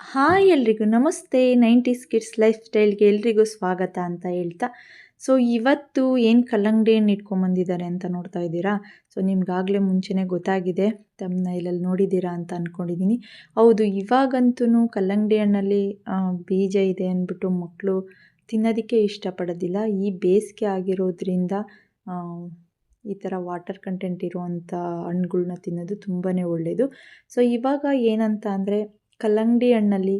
Hi ಎಲ್ರಿಗೂ. ನಮಸ್ತೆ. Nineties kids life ಸ್ಟೈಲ್ಗೆ ಎಲ್ರಿಗೂ ಸ್ವಾಗತ ಅಂತ ಹೇಳ್ತಾ. ಸೊ, ಇವತ್ತು ಏನು ಕಲ್ಲಂಗಡಿ ಹಣ್ಣು ಇಟ್ಕೊಂಬಂದಿದ್ದಾರೆ ಅಂತ ನೋಡ್ತಾ ಇದ್ದೀರಾ? ಸೊ, ನಿಮ್ಗಾಗಲೇ ಮುಂಚೆನೇ ಗೊತ್ತಾಗಿದೆ. ತಮ್ಮನ್ನ ಇಲ್ಲಲ್ಲಿ ನೋಡಿದ್ದೀರಾ ಅಂತ ಅಂದ್ಕೊಂಡಿದ್ದೀನಿ ಹೌದು ಇವಾಗಂತೂ ಕಲ್ಲಂಗಡಿ ಹಣ್ಣಲ್ಲಿ ಬೀಜ ಇದೆ ಅಂದ್ಬಿಟ್ಟು ಮಕ್ಕಳು ತಿನ್ನೋದಕ್ಕೆ ಇಷ್ಟಪಡೋದಿಲ್ಲ. ಈ ಬೇಸಿಗೆ ಆಗಿರೋದ್ರಿಂದ ಈ ಥರ ವಾಟರ್ ಕಂಟೆಂಟ್ ಇರುವಂಥ ಹಣ್ಣುಗಳ್ನ ತಿನ್ನೋದು ತುಂಬಾ ಒಳ್ಳೆಯದು ಸೊ, ಇವಾಗ ಏನಂತ ಅಂದರೆ ಕಲ್ಲಂಗಡಿ ಹಣ್ಣಲ್ಲಿ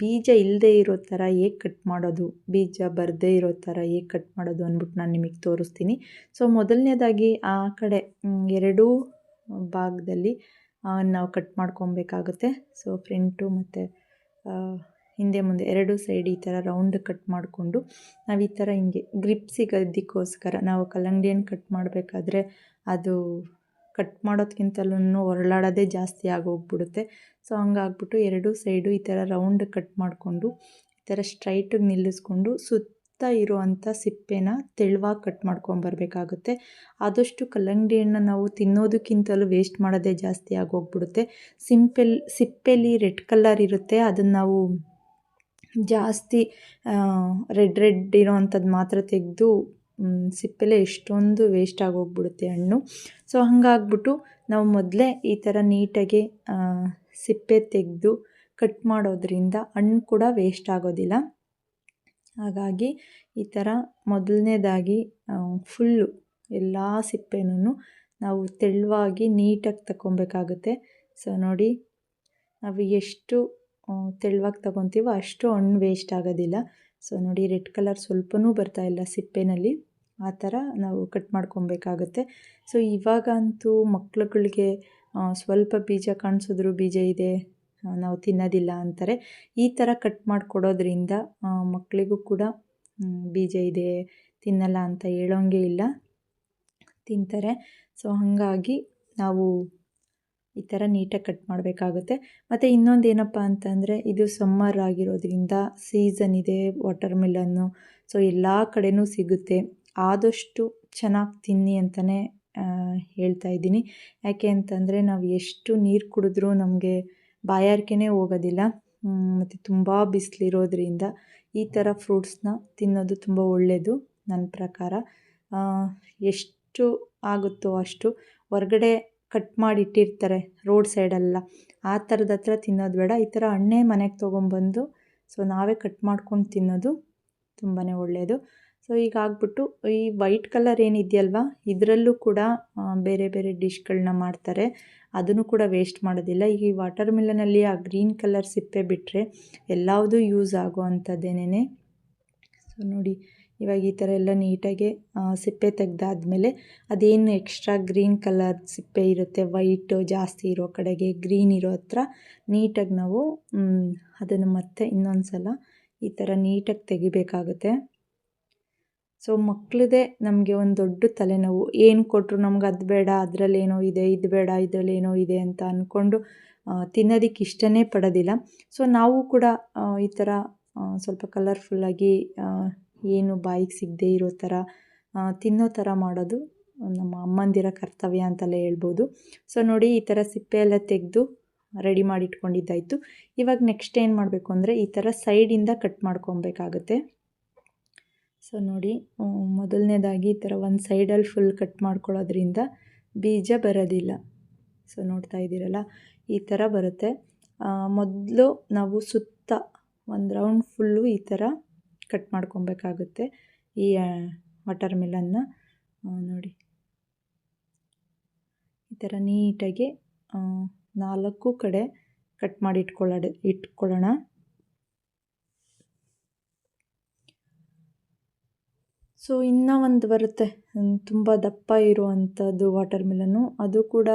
ಬೀಜ ಇಲ್ಲದೇ ಇರೋ ಥರ ಹೇಗೆ ಕಟ್ ಮಾಡೋದು? ಬೀಜ ಬರದೇ ಇರೋ ಥರ ಹೇಗೆ ಕಟ್ ಮಾಡೋದು ಅಂದ್ಬಿಟ್ಟು ನಾನು ನಿಮಗೆ ತೋರಿಸ್ತೀನಿ. ಸೊ ಮೊದಲನೇದಾಗಿ ಆ ಕಡೆ ಎರಡೂ ಭಾಗದಲ್ಲಿ ನಾವು ಕಟ್ ಮಾಡ್ಕೊಬೇಕಾಗುತ್ತೆ. ಸೊ ಫ್ರಂಟು ಮತ್ತು ಹಿಂದೆ ಮುಂದೆ ಎರಡು ಸೈಡ್ ಈ ಥರ ರೌಂಡ್ ಕಟ್ ಮಾಡಿಕೊಂಡು, ನಾವು ಈ ಥರ ಹಿಂಗೆ ಗ್ರಿಪ್ ಸಿಗೋದಕ್ಕೋಸ್ಕರ ನಾವು ಕಲ್ಲಂಗಡಿ ಕಟ್ ಮಾಡಬೇಕಾದ್ರೆ ಅದು ಕಟ್ ಮಾಡೋದ್ಕಿಂತಲೂ ಹೊರಳಾಡೋದೇ ಜಾಸ್ತಿ ಆಗೋಗ್ಬಿಡುತ್ತೆ. ಸೊ, ಹಂಗಾಗ್ಬಿಟ್ಟು ಎರಡು ಸೈಡು ಈ ಥರ ರೌಂಡ್ ಕಟ್ ಮಾಡಿಕೊಂಡು, ಈ ಥರ ಸ್ಟ್ರೈಟಿಗೆ ನಿಲ್ಲಿಸ್ಕೊಂಡು ಸುತ್ತ ಇರುವಂಥ ಸಿಪ್ಪೆನ ತೆಳುವಾಗಿ ಕಟ್ ಮಾಡ್ಕೊಂಬರ್ಬೇಕಾಗುತ್ತೆ ಆದಷ್ಟು ಕಲ್ಲಂಗಡಿ ಹಣ್ಣು ನಾವು ತಿನ್ನೋದಕ್ಕಿಂತಲೂ ವೇಸ್ಟ್ ಮಾಡೋದೇ ಜಾಸ್ತಿ ಆಗೋಗ್ಬಿಡುತ್ತೆ. ಸಿಂಪಲ್, ಸಿಪ್ಪೆಲಿ ರೆಡ್ ಕಲರ್ ಇರುತ್ತೆ. ಅದನ್ನು ನಾವು ಜಾಸ್ತಿ ರೆಡ್ ರೆಡ್ ಇರೋವಂಥದ್ದು ಮಾತ್ರ ತೆಗೆದು ಸಿಪ್ಪೆಲೆ ಎಷ್ಟೊಂದು ವೇಸ್ಟ್ ಆಗೋಗ್ಬಿಡುತ್ತೆ ಹಣ್ಣು. ಸೊ ಹಾಗಾಗ್ಬಿಟ್ಟು ನಾವು ಮೊದಲೇ ಈ ಥರ ನೀಟಾಗಿ ಸಿಪ್ಪೆ ತೆಗೆದು ಕಟ್ ಮಾಡೋದ್ರಿಂದ ಹಣ್ಣು ಕೂಡ ವೇಸ್ಟ್ ಆಗೋದಿಲ್ಲ. ಹಾಗಾಗಿ ಈ ಥರ ಮೊದಲನೇದಾಗಿ ಫುಲ್ಲು ಎಲ್ಲ ಸಿಪ್ಪೆನೂ ನಾವು ತೆಳುವಾಗಿ ನೀಟಾಗಿ ತಗೊಬೇಕಾಗುತ್ತೆ ಸೊ ನೋಡಿ, ನಾವು ಎಷ್ಟು ತೆಳುವಾಗಿ ತಗೊತೀವೋ ಅಷ್ಟು ಹಣ್ಣು ವೇಸ್ಟ್ ಆಗೋದಿಲ್ಲ. ಸೊ ನೋಡಿ ರೆಡ್ ಕಲರ್ ಸ್ವಲ್ಪನೂ ಬರ್ತಾಯಿಲ್ಲ ಸಿಪ್ಪೆನಲ್ಲಿ. ಆ ಥರ ನಾವು ಕಟ್ ಮಾಡ್ಕೊಬೇಕಾಗುತ್ತೆ. ಸೊ ಇವಾಗಂತೂ ಮಕ್ಳುಗಳಿಗೆ ಸ್ವಲ್ಪ ಬೀಜ ಕಾಣಿಸಿದ್ರು ಬೀಜ ಇದೆ ನಾವು ತಿನ್ನೋದಿಲ್ಲ ಅಂತಾರೆ. ಈ ಥರ ಕಟ್ ಮಾಡಿಕೊಡೋದ್ರಿಂದ ಮಕ್ಕಳಿಗೂ ಕೂಡ ಬೀಜ ಇದೆ, ತಿನ್ನಲ್ಲ ಅಂತ ಹೇಳೋಂಗೆ ಇಲ್ಲ. ತಿಂತಾರೆ. ಸೊ, ಹಾಗಾಗಿ ನಾವು ಈ ಥರ ನೀಟಾಗಿ ಕಟ್ ಮಾಡಬೇಕಾಗುತ್ತೆ. ಮತ್ತು ಇನ್ನೊಂದು ಏನಪ್ಪ ಅಂತಂದರೆ, ಇದು ಸಮ್ಮರ್ ಆಗಿರೋದ್ರಿಂದ ಸೀಸನ್ ಇದೆ ವಾಟರ್ ಮಿಲನ್ನು ಸೊ, ಎಲ್ಲ ಕಡೆಯೂ ಸಿಗುತ್ತೆ. ಆದಷ್ಟು ಚೆನ್ನಾಗಿ ತಿನ್ನಿ ಅಂತಲೇ ಹೇಳ್ತಾ ಇದ್ದೀನಿ. ಯಾಕೆ ಅಂತಂದರೆ ನಾವು ಎಷ್ಟು ನೀರು ಕುಡಿದ್ರೂ ನಮಗೆ ಬಾಯಾರಿಕೆನೇ ಹೋಗೋದಿಲ್ಲ. ಮತ್ತು ತುಂಬ ಬಿಸಿಲಿರೋದ್ರಿಂದ ಈ ಥರ ಫ್ರೂಟ್ಸ್ನ ತಿನ್ನೋದು ತುಂಬ ಒಳ್ಳೆಯದು ನನ್ನ ಪ್ರಕಾರ. ಎಷ್ಟು ಆಗುತ್ತೋ ಅಷ್ಟು ಹೊರಗಡೆ ಕಟ್ ಮಾಡಿ ಇಟ್ಟಿರ್ತಾರೆ ರೋಡ್ ಸೈಡೆಲ್ಲ ಆ ಥರದ ಹತ್ರ ತಿನ್ನೋದು ಬೇಡ. ಈ ಥರ ಹಣ್ಣೇ ಮನೆಗೆ ತೊಗೊಂಬಂದು ಸೊ ನಾವೇ ಕಟ್ ಮಾಡ್ಕೊಂಡು ತಿನ್ನೋದು ತುಂಬಾ ಒಳ್ಳೆಯದು ಸೊ ಈಗ ಆಗ್ಬಿಟ್ಟು ಈ ವೈಟ್ ಕಲರ್ ಏನಿದೆಯಲ್ವ, ಇದರಲ್ಲೂ ಕೂಡ ಬೇರೆ ಬೇರೆ ಡಿಶ್ಗಳನ್ನ ಮಾಡ್ತಾರೆ. ಅದನ್ನು ಕೂಡ ವೇಸ್ಟ್ ಮಾಡೋದಿಲ್ಲ. ಈ ವಾಟರ್ ಮಿಲನಲ್ಲಿ ಆ ಗ್ರೀನ್ ಕಲರ್ ಸಿಪ್ಪೆ ಬಿಟ್ಟರೆ ಎಲ್ಲದು ಯೂಸ್ ಆಗೋ ಅಂಥದ್ದೇನೆ ಸೊ ನೋಡಿ, ಇವಾಗ ಈ ಥರ ಎಲ್ಲ ನೀಟಾಗಿ ಸಿಪ್ಪೆ ತೆಗೆದಾದ್ಮೇಲೆ ಅದೇನು ಎಕ್ಸ್ಟ್ರಾ ಗ್ರೀನ್ ಕಲರ್ ಸಿಪ್ಪೆ ಇರುತ್ತೆ ವೈಟು ಜಾಸ್ತಿ ಇರೋ ಕಡೆಗೆ ಗ್ರೀನ್ ಇರೋ ಹತ್ರ, ನೀಟಾಗಿ ನಾವು ಅದನ್ನು ಮತ್ತೆ ಇನ್ನೊಂದು ಸಲ ಈ ಥರ ನೀಟಾಗಿ ತೆಗಿಬೇಕಾಗುತ್ತೆ. ಸೊ ಮಕ್ಕಳದೇ ನಮಗೆ ಒಂದು ದೊಡ್ಡ ತಲೆನೋವು. ಏನು ಕೊಟ್ಟರು ನಮ್ಗೆ ಅದು ಬೇಡ, ಅದರಲ್ಲೇನೋ ಇದೆ, ಇದು ಬೇಡ, ಇದರಲ್ಲೇನೋ ಇದೆ ಅಂತ ಅಂದ್ಕೊಂಡು ತಿನ್ನೋದಕ್ಕೆ ಇಷ್ಟನೇ ಪಡೋದಿಲ್ಲ. ಸೊ ನಾವು ಕೂಡ ಈ ಥರ ಸ್ವಲ್ಪ ಕಲರ್ಫುಲ್ಲಾಗಿ ಏನು ಬಾಯಿಗೆ ಸಿಗದೆ ಇರೋ ಥರ ತಿನ್ನೋ ಥರ ಮಾಡೋದು ನಮ್ಮ ಅಮ್ಮಂದಿರ ಕರ್ತವ್ಯ ಅಂತಲೇ ಹೇಳ್ಬೋದು. ಸೊ ನೋಡಿ ಈ ಥರ ಸಿಪ್ಪೆ ಎಲ್ಲ ತೆಗೆದು ರೆಡಿ ಮಾಡಿ ಇಟ್ಕೊಂಡಿದ್ದಾಯಿತು ಇವಾಗ ನೆಕ್ಸ್ಟ್ ಏನು ಮಾಡಬೇಕು ಅಂದರೆ ಈ ಥರ ಸೈಡಿಂದ ಕಟ್ ಮಾಡ್ಕೊಬೇಕಾಗುತ್ತೆ. ಸೊ ನೋಡಿ ಮೊದಲನೇದಾಗಿ ಈ ಥರ ಒಂದು ಸೈಡಲ್ಲಿ ಫುಲ್ ಕಟ್ ಮಾಡ್ಕೊಳ್ಳೋದ್ರಿಂದ ಬೀಜ ಬರೋದಿಲ್ಲ. ಸೊ ನೋಡ್ತಾ ಇದ್ದೀರಲ್ಲ, ಈ ಥರ ಬರುತ್ತೆ. ಮೊದಲು ನಾವು ಸುತ್ತ ಒಂದು ರೌಂಡ್ ಫುಲ್ಲು ಈ ಥರ ಕಟ್ ಮಾಡ್ಕೊಬೇಕಾಗುತ್ತೆ ಈ ವಾಟರ್ ಮಿಲನ್ನ ನೋಡಿ. ಈ ಥರ ನೀಟಾಗಿ ನಾಲ್ಕು ಕಡೆ ಕಟ್ ಮಾಡಿ ಇಟ್ಕೊಳ್ಳೋಣ ಇಟ್ಕೊಳ್ಳೋಣ. ಸೊ ಇನ್ನೂ ಒಂದು ಬರುತ್ತೆ. ತುಂಬ ದಪ್ಪ ಇರುವಂಥದ್ದು ವಾಟರ್ ಮಿಲನ್ನು ಅದು ಕೂಡ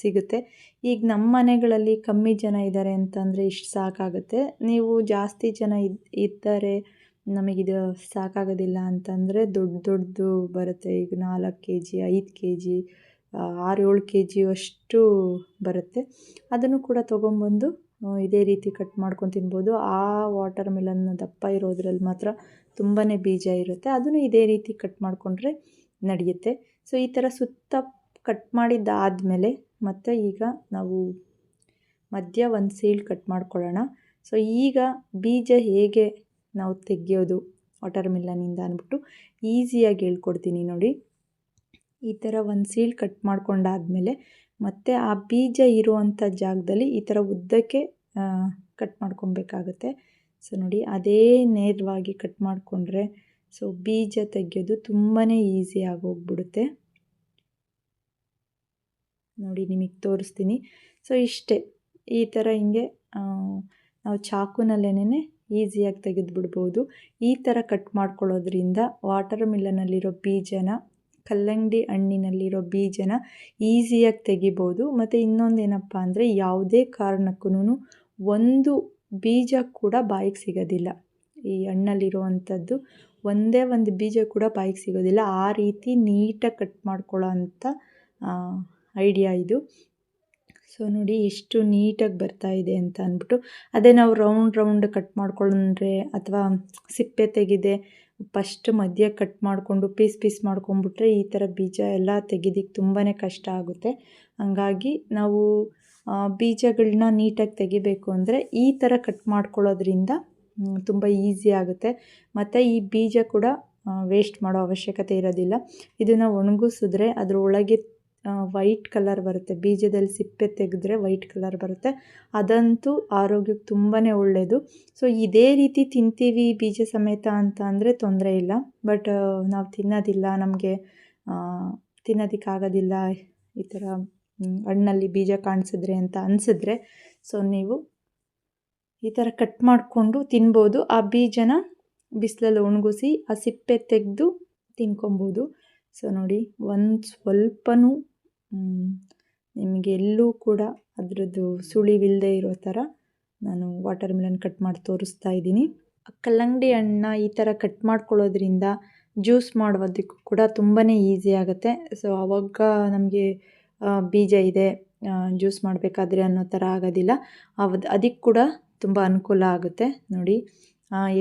ಸಿಗುತ್ತೆ. ಈಗ ನಮ್ಮ ಮನೆಗಳಲ್ಲಿ ಕಮ್ಮಿ ಜನ ಇದ್ದಾರೆ ಅಂತಂದರೆ ಇಷ್ಟು ಸಾಕಾಗುತ್ತೆ. ನೀವು ಜಾಸ್ತಿ ಜನ ಇದ್, ಇದ್ದರೆ ನಮಗಿದು ಸಾಕಾಗೋದಿಲ್ಲ ಅಂತಂದರೆ ದೊಡ್ಡ ದೊಡ್ಡದು ಬರುತ್ತೆ. ಈಗ ನಾಲ್ಕು ಕೆ ಜಿ ಐದು ಕೆ ಜಿ ಆರು ಏಳು ಕೆ ಜಿಯಷ್ಟು ಬರುತ್ತೆ. ಅದನ್ನು ಕೂಡ ತೊಗೊಂಬಂದು ಇದೇ ರೀತಿ ಕಟ್ ಮಾಡ್ಕೊಂಡು ತಿನ್ಬೋದು. ಆ ವಾಟರ್ ಮಿಲನ್ ದಪ್ಪ ಇರೋದ್ರಲ್ಲಿ ಮಾತ್ರ ತುಂಬಾ ಬೀಜ ಇರುತ್ತೆ. ಅದನ್ನು ಇದೇ ರೀತಿ ಕಟ್ ಮಾಡಿಕೊಂಡ್ರೆ ನಡೆಯುತ್ತೆ. ಸೊ ಈ ಥರ ಸುತ್ತ ಕಟ್ ಮಾಡಿದ್ದಾದಮೇಲೆ ಮತ್ತು ಈಗ ನಾವು ಮಧ್ಯ ಒಂದು ಸೀಳ್ ಕಟ್ ಮಾಡ್ಕೊಳ್ಳೋಣ. ಸೊ ಈಗ ಬೀಜ ಹೇಗೆ ನಾವು ತೆಗೆಯೋದು ವಾಟರ್ ಮಿಲ್ಲನಿಂದ ಅಂದ್ಬಿಟ್ಟು ಈಸಿಯಾಗಿ ಹೇಳ್ಕೊಡ್ತೀನಿ ನೋಡಿ. ಈ ಥರ ಒಂದು ಸೀಳ್ ಕಟ್ ಮಾಡ್ಕೊಂಡಾದಮೇಲೆ ಮತ್ತು ಆ ಬೀಜ ಇರುವಂಥ ಜಾಗದಲ್ಲಿ ಈ ಥರ ಉದ್ದಕ್ಕೆ ಕಟ್ ಮಾಡ್ಕೊಬೇಕಾಗತ್ತೆ. ಸೊ ನೋಡಿ, ಅದೇ ನೇರವಾಗಿ ಕಟ್ ಮಾಡಿಕೊಂಡ್ರೆ ಸೊ ಬೀಜ ತೆಗೆಯೋದು ತುಂಬಾ ಈಸಿ ಆಗೋಗ್ಬಿಡುತ್ತೆ. ನೋಡಿ, ನಿಮಗೆ ತೋರಿಸ್ತೀನಿ. ಸೊ ಇಷ್ಟೇ, ಈ ಥರ ಹಿಂಗೆ ನಾವು ಚಾಕುನಲ್ಲೇನೆ ಈಸಿಯಾಗಿ ತೆಗೆದುಬಿಡ್ಬೋದು. ಈ ಥರ ಕಟ್ ಮಾಡ್ಕೊಳ್ಳೋದ್ರಿಂದ ವಾಟರ್ ಮಿಲ್ಲನಲ್ಲಿರೋ ಬೀಜನ, ಕಲ್ಲಂಗಡಿ ಹಣ್ಣಿನಲ್ಲಿರೋ ಬೀಜನ ಈಸಿಯಾಗಿ ತೆಗಿಬೋದು. ಮತ್ತು ಇನ್ನೊಂದು ಏನಪ್ಪ ಅಂದರೆ ಯಾವುದೇ ಕಾರಣಕ್ಕೂ ಒಂದು ಬೀಜ ಕೂಡ ಬಾಯಿಗೆ ಸಿಗೋದಿಲ್ಲ. ಈ ಹಣ್ಣಲ್ಲಿರುವಂಥದ್ದು ಒಂದೇ ಒಂದು ಬೀಜ ಕೂಡ ಬಾಯಿಗೆ ಸಿಗೋದಿಲ್ಲ. ಆ ರೀತಿ ನೀಟಾಗಿ ಕಟ್ ಮಾಡ್ಕೊಳ್ಳೋ ಅಂಥ ಐಡಿಯಾ ಇದು. ಸೊ, ನೋಡಿ ಎಷ್ಟು ನೀಟಾಗಿ ಬರ್ತಾ ಇದೆ ಅಂತ ಅಂದ್ಬಿಟ್ಟು ಅದೇ ನಾವು ರೌಂಡ್ ರೌಂಡ್ ಕಟ್ ಮಾಡ್ಕೊಂಡ್ರೆ ಅಥವಾ ಸಿಪ್ಪೆ ತೆಗೆದೆ ಫಸ್ಟ್ ಮಧ್ಯ ಕಟ್ ಮಾಡಿಕೊಂಡು ಪೀಸ್ ಪೀಸ್ ಮಾಡ್ಕೊಂಡ್ಬಿಟ್ರೆ ಈ ಥರ ಬೀಜ ಎಲ್ಲ ತೆಗೆದಿಕ್ಕೆ ತುಂಬಾ ಕಷ್ಟ ಆಗುತ್ತೆ. ಹಂಗಾಗಿ ನಾವು ಬೀಜಗಳನ್ನ ನೀಟಾಗಿ ತೆಗಿಬೇಕು ಅಂದರೆ ಈ ಥರ ಕಟ್ ಮಾಡ್ಕೊಳ್ಳೋದ್ರಿಂದ ತುಂಬ ಈಸಿ ಆಗುತ್ತೆ. ಮತ್ತು ಈ ಬೀಜ ಕೂಡ ವೇಸ್ಟ್ ಮಾಡೋ ಅವಶ್ಯಕತೆ ಇರೋದಿಲ್ಲ. ಇದನ್ನು ಒಣಗಿಸಿದ್ರೆ ಅದ್ರ ಒಳಗೆ ವೈಟ್ ಕಲರ್ ಬರುತ್ತೆ. ಬೀಜದಲ್ಲಿ ಸಿಪ್ಪೆ ತೆಗೆದ್ರೆ ವೈಟ್ ಕಲರ್ ಬರುತ್ತೆ. ಅದಂತೂ ಆರೋಗ್ಯಕ್ಕೆ ತುಂಬಾ ಒಳ್ಳೆಯದು ಸೊ ಇದೇ ರೀತಿ ತಿಂತೀವಿ ಬೀಜ ಸಮೇತ ಅಂತ ಅಂದರೆ ತೊಂದರೆ ಇಲ್ಲ. ಬಟ್ ನಾವು ತಿನ್ನೋದಿಲ್ಲ ನಮಗೆ. ತಿನ್ನೋದಕ್ಕಾಗೋದಿಲ್ಲ ಈ ಥರ ಹಣ್ಣಲ್ಲಿ ಬೀಜ ಕಾಣಿಸಿದ್ರೆ ಅಂತ ಅನಿಸಿದ್ರೆ ಸೊ ನೀವು ಈ ಥರ ಕಟ್ ಮಾಡಿಕೊಂಡು ತಿನ್ಬೋದು. ಆ ಬೀಜನ ಬಿಸಿಲಲ್ಲಿ ಒಣಗಿಸಿ ಆ ಸಿಪ್ಪೆ ತೆಗೆದು ತಿನ್ಕೊಬೋದು. ಸೊ ನೋಡಿ, ಒಂದು ಸ್ವಲ್ಪನೂ ನಿಮಗೆ ಎಲ್ಲೂ ಕೂಡ ಅದರದ್ದು ಸುಳಿವಿಲ್ಲದೆ ಇರೋ ಥರ ನಾನು ವಾಟರ್ ಮೆಲನ್ ಕಟ್ ಮಾಡಿ ತೋರಿಸ್ತಾ ಇದ್ದೀನಿ. ಕಲ್ಲಂಗಡಿ ಹಣ್ಣನ್ನ ಈ ಥರ ಕಟ್ ಮಾಡ್ಕೊಳ್ಳೋದ್ರಿಂದ ಜ್ಯೂಸ್ ಮಾಡೋದಕ್ಕೂ ಕೂಡ ತುಂಬಾ ಈಸಿ ಆಗುತ್ತೆ. ಸೊ ಆವಾಗ ನಮಗೆ ಬೀಜ ಇದೆ ಜ್ಯೂಸ್ ಮಾಡಬೇಕಾದ್ರೆ ಅನ್ನೋ ಥರ ಆಗೋದಿಲ್ಲ. ಅದು ಅದಕ್ಕೆ ಕೂಡ ತುಂಬ ಅನುಕೂಲ ಆಗುತ್ತೆ ನೋಡಿ.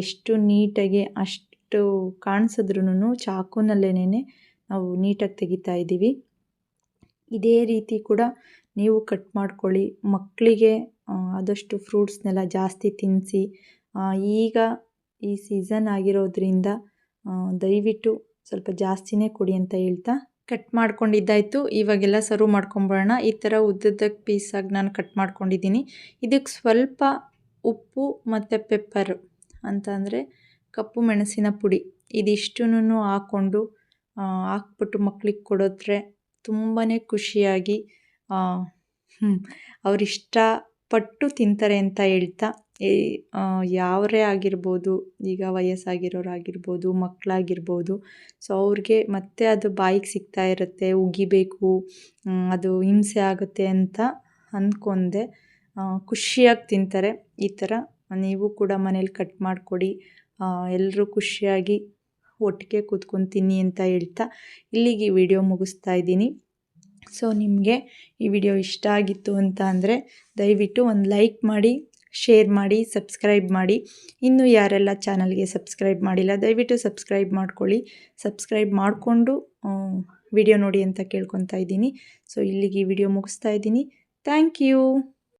ಎಷ್ಟು ನೀಟಾಗಿ, ಅಷ್ಟು ಕಾಣಿಸಿದ್ರೂ ಚಾಕುನಲ್ಲೇನೆ ನಾವು ನೀಟಾಗಿ ತೆಗಿತಾ ಇದ್ದೀವಿ. ಇದೇ ರೀತಿ ಕೂಡ ನೀವು ಕಟ್ ಮಾಡ್ಕೊಳ್ಳಿ. ಮಕ್ಕಳಿಗೆ ಆದಷ್ಟು ಫ್ರೂಟ್ಸ್ನೆಲ್ಲ ಜಾಸ್ತಿ ತಿನ್ನಿಸಿ ಈಗ ಈ ಸೀಸನ್ ಆಗಿರೋದ್ರಿಂದ ದಯವಿಟ್ಟು ಸ್ವಲ್ಪ ಜಾಸ್ತಿನೇ ಕೊಡಿ ಅಂತ ಹೇಳ್ತಾ ಕಟ್ ಮಾಡ್ಕೊಂಡಿದ್ದಾಯಿತು. ಇವಾಗೆಲ್ಲ ಸರ್ವ್ ಮಾಡ್ಕೊಂಬಿಡೋಣ ಈ ಥರ ಉದ್ದದ್ದಕ್ಕೆ ಪೀಸಾಗಿ ನಾನು ಕಟ್ ಮಾಡ್ಕೊಂಡಿದ್ದೀನಿ. ಇದಕ್ಕೆ ಸ್ವಲ್ಪ ಉಪ್ಪು ಮತ್ತು ಪೆಪ್ಪರ್ ಅಂತ ಅಂದರೆ ಕಪ್ಪು ಮೆಣಸಿನ ಪುಡಿ. ಇದಿಷ್ಟೂ ಹಾಕ್ಕೊಂಡು ಹಾಕ್ಬಿಟ್ಟು ಮಕ್ಳಿಗೆ ಕೊಡಿದ್ರೆ ತುಂಬಾ ಖುಷಿಯಾಗಿ ಅವರಿಷ್ಟಪಟ್ಟು ತಿಂತಾರೆ ಅಂತ ಹೇಳ್ತಾ ಯಾವರೇ ಆಗಿರ್ಬೋದು, ಈಗ ವಯಸ್ಸಾಗಿರೋರಾಗಿರ್ಬೋದು ಮಕ್ಕಳಾಗಿರ್ಬೋದು ಸೊ ಅವ್ರಿಗೆ ಮತ್ತೆ ಅದು ಬಾಯಿಗೆ ಸಿಗ್ತಾ ಇರುತ್ತೆ, ಉಗಿಬೇಕು ಅದು ಹಿಂಸೆ ಆಗುತ್ತೆ ಅಂತ ಅಂದ್ಕೊಂಡೆ ಖುಷಿಯಾಗಿ ತಿಂತಾರೆ. ಈ ಥರ ನೀವು ಕೂಡ ಮನೇಲಿ ಕಟ್ ಮಾಡಿಕೊಡಿ. ಎಲ್ಲರೂ ಖುಷಿಯಾಗಿ ಒಟ್ಟಿಗೆ ಕೂತ್ಕೊಂಡು ತಿನ್ನಿ ಅಂತ ಹೇಳ್ತಾ ಇಲ್ಲಿಗೆ ಈ ವಿಡಿಯೋ ಮುಗಿಸ್ತಾ ಇದ್ದೀನಿ. ಸೊ ನಿಮಗೆ ಈ ವಿಡಿಯೋ ಇಷ್ಟ ಆಗಿತ್ತು ಅಂತ ಅಂದರೆ ದಯವಿಟ್ಟು ಒಂದು ಲೈಕ್ ಮಾಡಿ ಶೇರ್ ಮಾಡಿ, ಸಬ್ಸ್ಕ್ರೈಬ್ ಮಾಡಿ. ಇನ್ನೂ ಯಾರೆಲ್ಲ ಚಾನಲ್ಗೆ ಸಬ್ಸ್ಕ್ರೈಬ್ ಮಾಡಿಲ್ಲ, ದಯವಿಟ್ಟು ಸಬ್ಸ್ಕ್ರೈಬ್ ಮಾಡ್ಕೊಳ್ಳಿ. ಸಬ್ಸ್ಕ್ರೈಬ್ ಮಾಡಿಕೊಂಡು ವಿಡಿಯೋ ನೋಡಿ ಅಂತ ಕೇಳ್ಕೊತಾ ಇದ್ದೀನಿ. ಸೊ, ಇಲ್ಲಿಗೆ ವಿಡಿಯೋ ಮುಗಿಸ್ತಾ ಇದ್ದೀನಿ. Thank you!